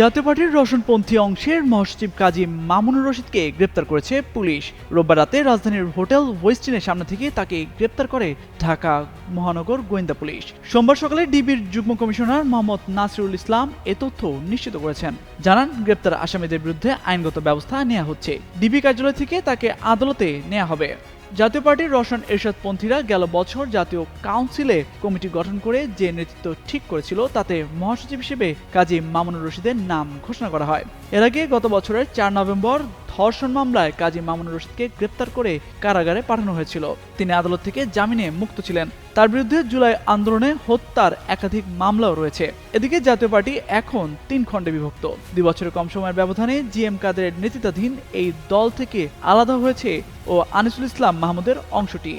জাতীয় পার্টির রসনপন্থী অংশের মহাসচিব কাজী মামুনুর রশিদকে গ্রেপ্তার করেছে পুলিশ। রোববার রাতে রাজধানীর হোটেল ওয়েস্টিনের সামনে থেকে তাকে গ্রেপ্তার করে ঢাকা মহানগর গোয়েন্দা পুলিশ। সোমবার সকালে ডিবির যুগ্ম কমিশনার মোহাম্মদ নাসিরুল ইসলাম এ তথ্য নিশ্চিত করেছেন। জানান, গ্রেপ্তার আসামিদের বিরুদ্ধে আইনগত ব্যবস্থা নেওয়া হচ্ছে। ডিবি কার্যালয় থেকে তাকে আদালতে নেওয়া হবে। জাতীয় পার্টির রসায়ন এরশাদপন্থীরা গেল বছর জাতীয় কাউন্সিলে কমিটি গঠন করে যে নেতৃত্ব ঠিক করেছিল, তাতে মহাসচিব হিসেবে কাজী মামুনুর রশিদের নাম ঘোষণা করা হয়। এর আগে গত বছরের চার নভেম্বর ধর্ষণ মামলায় কাজী মামুনুর রশিদকে গ্রেপ্তার করে কারাগারে পাঠানো হয়েছিল। তিনি আদালত থেকে জামিনে মুক্ত ছিলেন। তার বিরুদ্ধে জুলাই আন্দোলনে হত্যার একাধিক মামলাও রয়েছে। এদিকে জাতীয় পার্টি এখন তিন খণ্ডে বিভক্ত। দুই বছরের কম সময়ের ব্যবধানে জি এম কাদের নেতৃত্বাধীন এই দল থেকে আলাদা হয়েছে ও আনিসুল ইসলাম মাহমুদের অংশটি।